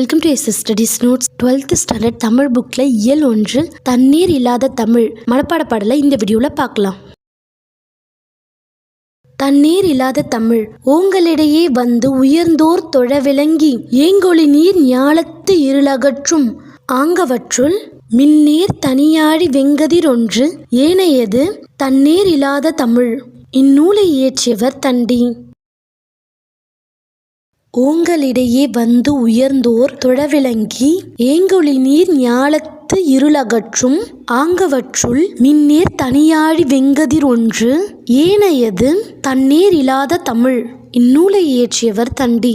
Welcome to S studies notes twelfth standard Tamil புக்கில் இயல் ஒன்று தண்ணீர் இல்லாத தமிழ் மனப்பாட பாடலை இந்த வீடியோவில் பார்க்கலாம். தண்ணீர் இல்லாத தமிழ். ஓங்களிடையே வந்து உயர்ந்தோர் தொழ விளங்கி ஏங்கொழி நீர் ஞாலத்து இருளகற்றும். ஆங்கவற்றுள் மின்னீர் தனியாழி வெங்கதிரொன்று ஏனையது தண்ணீர் இல்லாத தமிழ். இந்நூலை இயற்றியவர் தண்டி. ஓங்களிடையே வந்து உயர்ந்தோர் தொழவிளங்கி ஏங்கொழி நீர் ஞாலத்து இருளகற்றும் ஆங்கவற்றுள் மின்னேர் தனியாழி வெங்கதிர் ஒன்று ஏனையது தன்னேர் இல்லாத தமிழ். இந்நூலை இயற்றியவர் தண்டி.